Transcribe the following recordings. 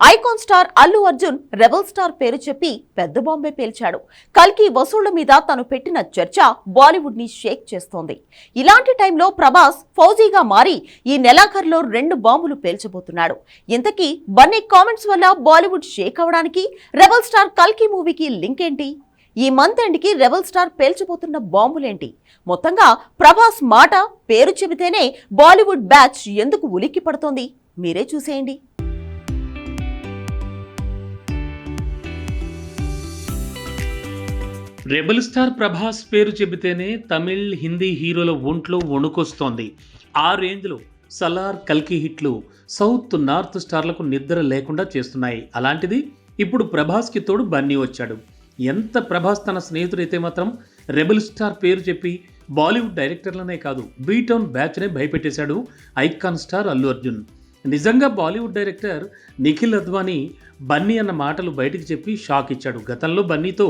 Icon star Allu Arjun rebel star పేరు చెప్పి పెద్ద బాంబే పేల్చాడు. కల్కి వసూళ్ళ మీద తను పెట్టిన చర్చ బాలీవుడ్ని షేక్ చేస్తోంది. ఇలాంటి టైంలో ప్రభాస్ ఫౌజీగా మారి ఈ నెలాఖరులో రెండు బాంబులు పేల్చబోతున్నాడు. ఇంతకీ బన్నీ కామెంట్స్ వల్ల బాలీవుడ్ షేక్ అవడానికి రెబల్ స్టార్ కల్కి మూవీకి లింక్ ఏంటి? ఈ మంత్ ఎండ్కి రెబల్ స్టార్ పేల్చబోతున్న బాంబులేంటి? మొత్తంగా ప్రభాస్ మాట పేరు చెబితేనే బాలీవుడ్ బ్యాచ్ ఎందుకు ఉలిక్కి పడుతోంది మీరే చూసేయండి. రెబల్ స్టార్ ప్రభాస్ పేరు చెబితేనే తమిళ్ హిందీ హీరోల ఒంట్లో వణుకొస్తోంది. ఆ రేంజ్లో సలార్ కల్కి హిట్లు సౌత్ నార్త్ స్టార్లకు నిద్ర లేకుండా చేస్తున్నాయి. అలాంటిది ఇప్పుడు ప్రభాస్కి తోడు బన్నీ వచ్చాడు. ఎంత ప్రభాస్ తన స్నేహితుడైతే మాత్రం రెబల్ స్టార్ పేరు చెప్పి బాలీవుడ్ డైరెక్టర్లనే కాదు బీటౌన్ బ్యాచ్నే భయపెట్టేశాడు ఐకాన్ స్టార్ అల్లు అర్జున్. నిజంగా బాలీవుడ్ డైరెక్టర్ నిఖిల్ అద్వానీ బన్నీ అన్న మాటలు బయటకు చెప్పి షాక్ ఇచ్చాడు. గతంలో బన్నీతో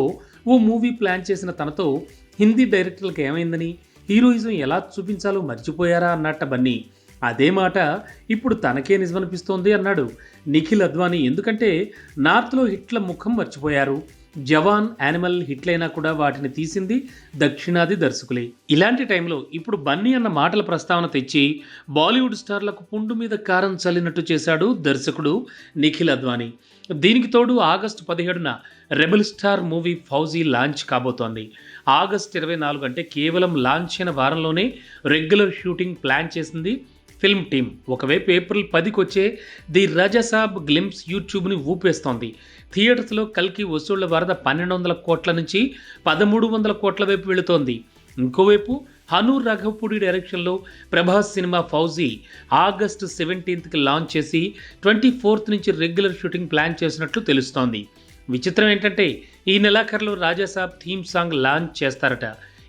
ఓ మూవీ ప్లాన్ చేసిన తనతో హిందీ డైరెక్టర్లకు ఏమైందని హీరోయిజం ఎలా చూపించాలో మర్చిపోయారా అన్నట్ట బన్నీ. అదే మాట ఇప్పుడు తనకే నిజమనిపిస్తోంది అన్నాడు నిఖిల్ అద్వానీ. ఎందుకంటే నార్త్లో హిట్ల ముఖం మర్చిపోయారు. జవాన్ యానిమల్ హిట్లైనా కూడా వాటిని తీసింది దక్షిణాది దర్శకులే. ఇలాంటి టైంలో ఇప్పుడు బన్నీ అన్న మాటల ప్రస్తావన తెచ్చి బాలీవుడ్ స్టార్లకు పుండు మీద కారం చల్లినట్టు చేశాడు దర్శకుడు నిఖిల్ అద్వానీ. దీనికి తోడు ఆగస్టు పదిహేడున rebel star movie Fauji launch కాబోతోంది. ఆగస్ట్ ఇరవై నాలుగు అంటే కేవలం లాంచ్ అయిన వారంలోనే రెగ్యులర్ షూటింగ్ ప్లాన్ చేసింది ఫిల్మ్ టీమ్. ఒకవైపు ఏప్రిల్ పదికి వచ్చే ది రజసాబ్ గ్లిమ్స్ యూట్యూబ్ని ఊపేస్తోంది. థియేటర్స్లో కల్కి వసూళ్ళ వరద పన్నెండు వందల కోట్ల నుంచి పదమూడు వందల కోట్ల వైపు వెళుతోంది. ఇంకోవైపు హను రఘపూడి డైరెక్షన్లో ప్రభాస్ సినిమా ఫౌజీ ఆగస్టు సెవెంటీన్త్కి లాంచ్ చేసి ట్వంటీ ఫోర్త్ నుంచి రెగ్యులర్ షూటింగ్ ప్లాన్ చేసినట్లు తెలుస్తోంది. విచిత్రం ఏంటంటే ఈ నెలాఖరులో రాజాసాబ్ థీమ్ సాంగ్ లాంచ్ చేస్తారట.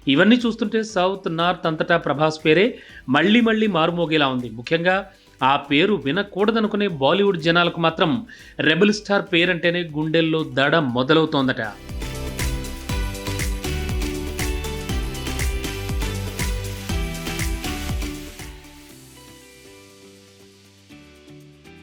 ఇవన్నీ చూస్తుంటే సౌత్ నార్త్ అంతటా ప్రభాస్ పేరే మళ్ళీ మళ్ళీ మారుమోగేలా ఉంది. ముఖ్యంగా ఆ పేరు వినకూడదనుకునే బాలీవుడ్ జనాలకు మాత్రం రెబల్ స్టార్ పేరంటేనే గుండెల్లో దడ మొదలవుతోందట.